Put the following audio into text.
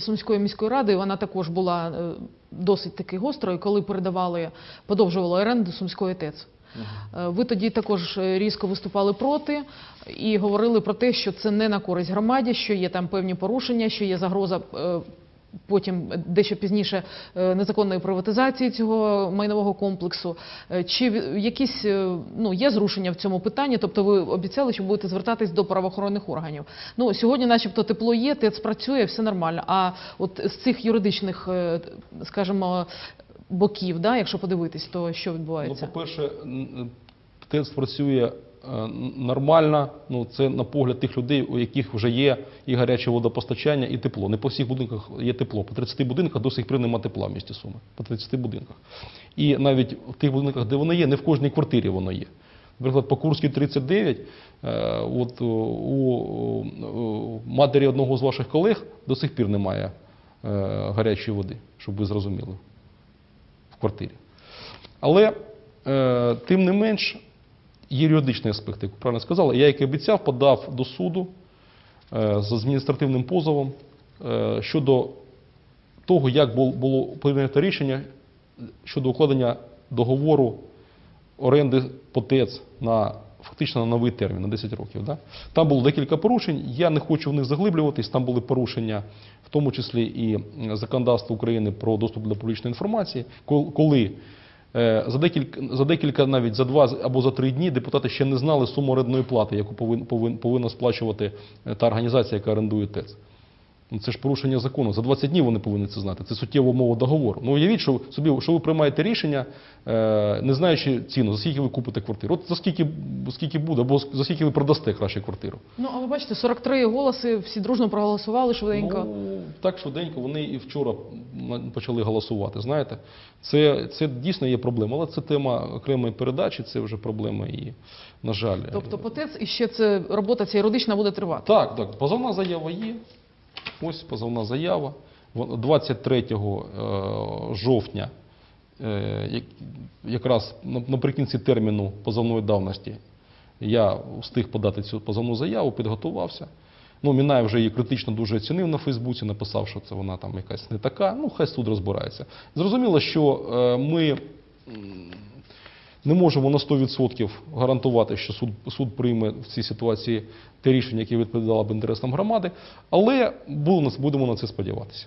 Сумської міської ради вона також була е, досить таки гострою, коли передавали, подовжували оренду Сумської ТЕЦ. Е, Ви тоді також е, різко виступали проти і говорили про те, що це не на користь громаді, що є там певні порушення, що є загроза потім дещо пізніше е, незаконної приватизації цього майнового комплексу. Е, Чи якісь е, ну є зрушення в цьому питанні? Тобто ви обіцяли, що будете звертатись до правоохоронних органів. Ну сьогодні, начебто, тепло є, ТЕЦ працює, все нормально. А от з цих юридичних, скажімо, боків, да, якщо подивитись, то що відбувається? Ну, по-перше, н- ТЕЦ працює е, нормально. Ну, це на погляд тих людей, у яких вже є і гаряче водопостачання, і тепло. Не по всіх будинках є тепло. По 30 будинках до сих пір нема тепла в місті Суми. По 30 будинках. І навіть в тих будинках, де воно є, не в кожній квартирі воно є. Наприклад, по Курській 39, е, от, у, у матері одного з ваших колег до сих пір немає е, гарячої води, щоб ви зрозуміли, в квартирі. Але е, тим не менш юридичний аспект, як правильно сказали. Я, як і обіцяв, подав до суду е, з адміністративним позовом е, щодо того, як бул- було прийнято рішення щодо укладення договору оренди по ТЕЦ на фактично на новий термін, на 10 років. Да? Там було декілька порушень. Я не хочу в них заглиблюватись. Там були порушення, в тому числі і м, законодавство України про доступ до публічної інформації, кол- коли за декілька, за декілька, навіть за два або за три дні депутати ще не знали суму орендної плати, яку повин, повин, повинна сплачувати е, та організація, яка орендує ТЕЦ. Ну, Це ж порушення закону. За 20 днів вони повинні це знати. Це суттєва умова договору. Ну уявіть, що собі, що ви приймаєте рішення, е, не знаючи ціну, за скільки ви купите квартиру. От за скільки, скільки буде, або за скільки ви продасте краще квартиру. Ну але бачите, 43 голоси, всі дружно проголосували швиденько. Ну, так швиденько вони і вчора почали голосувати. Знаєте, це, це дійсно є проблема, але це тема окремої передачі, це вже проблема і, на жаль. Тобто по ТЕЦ і ще це робота ця юридична буде тривати. Так, так. Позовна заява є. Ось позовна заява. 23 е, жовтня, е, якраз наприкінці терміну позовної давності, я встиг подати цю позовну заяву, підготувався. Ну, Мінаєв вже її критично дуже оцінив на Фейсбуці, написав, що це вона там якась не така. Ну, хай суд розбирається. Зрозуміло, що е, ми не можемо на 100% гарантувати, що суд, суд прийме в цій ситуації те рішення, яке відповідало б інтересам громади, але будемо, на це сподіватися.